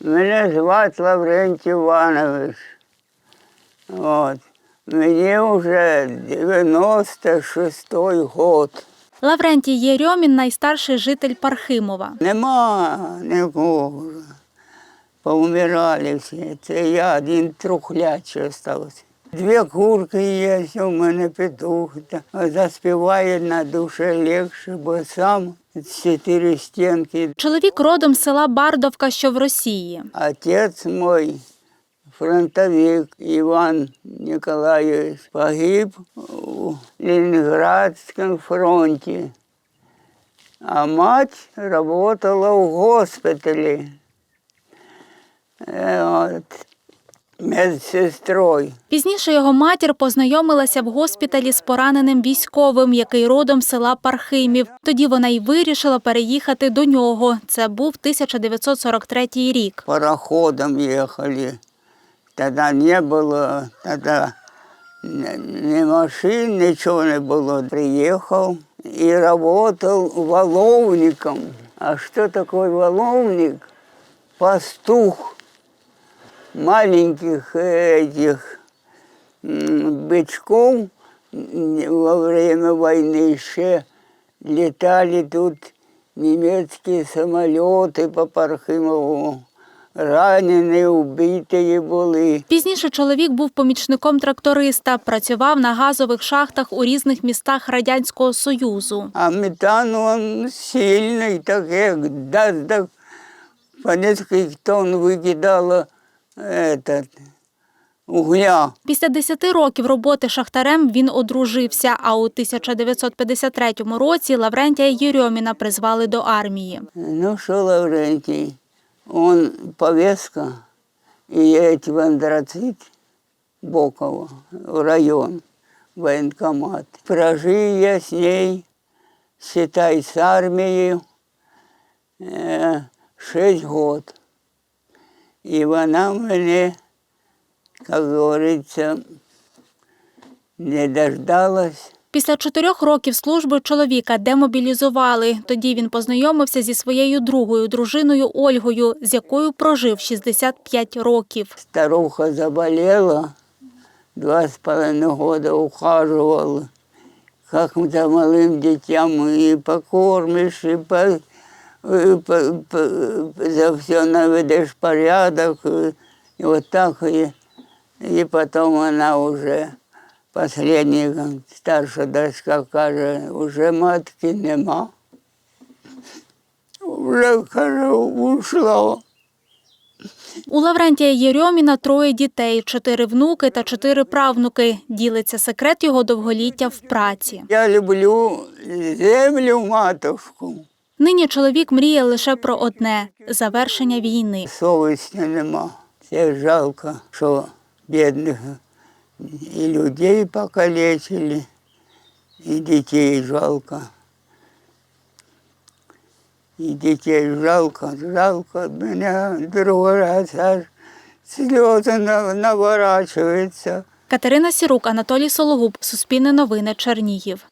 Мене звати Лаврентій Іванович. От. Мені вже 96-й год. Лаврентій Єрьомін – найстарший житель Пархимова. Нема нікого. Повмирали всі. Це я один трухлячий залишився. Дві курки є, у мене петух. Заспіває на душе легше, бо сам з чотири стінки. Чоловік родом з села Бардовка, що в Росії. Отец мой, фронтовик Иван Николаевич, погиб у Ленинградском фронте. А мать работала в госпитале э, вот, медсестрой. Пізніше його матір познайомилася в госпіталі з пораненим військовим, який родом з села Пархимів. Тоді вона й вирішила переїхати до нього. Це був 1943 рік. пароходом ехали. Тогда не было, тогда ни ни машин, ничего не было. Приехал и работал воловником. А что такое воловник? Пастух маленьких этих м, бычков м, во время войны еще летали тут немецкие самолеты по Пархимову. Ранені, убиті були. Пізніше чоловік був помічником тракториста, працював на газових шахтах у різних містах Радянського Союзу. А метан він сильний, так як дасть так по несколько тонн викидало этот, угля. Після 10 років роботи шахтарем він одружився, а у 1953 році Лаврентія Єрьоміна призвали до армії. Ну що, Лаврентій, он повестка, і едет в антрацит Бокова, в район, воєнкомат. Прожив я з нею, считай, з армією, е, шесть год. І вона мене, як говориться, не дождалась. Після чотирьох років служби чоловіка демобілізували. Тоді він познайомився зі своєю другою дружиною Ольгою, з якою прожив 65 років. Старуха заболела, два с половиной года ухаживала, как за малым детям, и покормишь, и, по, и по- по- за все наведешь порядок, и, и вот так, и, и потом она уже, последняя, старшая дочка каже, уже матки нема. Вже, каже, ушла. У Лаврентія Єрьоміна троє дітей, чотири внуки та чотири правнуки. Ділиться секрет його довголіття в праці. Я люблю землю матушку. Нині чоловік мріє лише про одне завершення війни. Совісті нема. Це жалко, що бідних і людей покалечили, і дітей жалко. І дітей жалко, жалко. Мене другий раз аж сльози наворачуються. Катерина Сірук, Анатолій Сологуб, Суспільне новини, Чернігів.